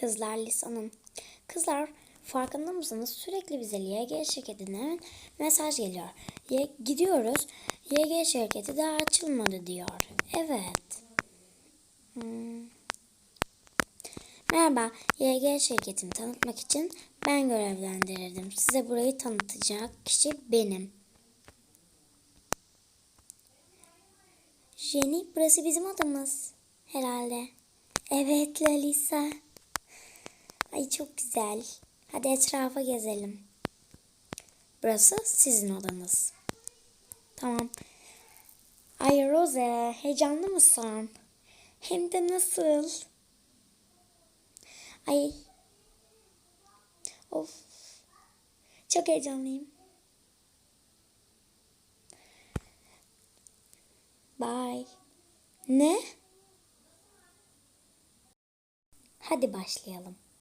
Kızlar Lisa'nın. Kızlar farkında mısınız? Sürekli bize YG şirketinden mesaj geliyor. Y- gidiyoruz. YG şirketi daha açılmadı diyor. Evet. Hmm. Merhaba, YG şirketini tanıtmak için ben görevlendirildim. Size burayı tanıtacak kişi benim. Jenny, burası bizim odamız. Herhalde. Evet Lalisa. Ay çok güzel. Hadi etrafa gezelim. Burası sizin odanız. Tamam. Ay Rose, heyecanlı mısın? Hem de nasıl? Ay. Of. Çok heyecanlıyım. Bye. Ne? Hadi başlayalım.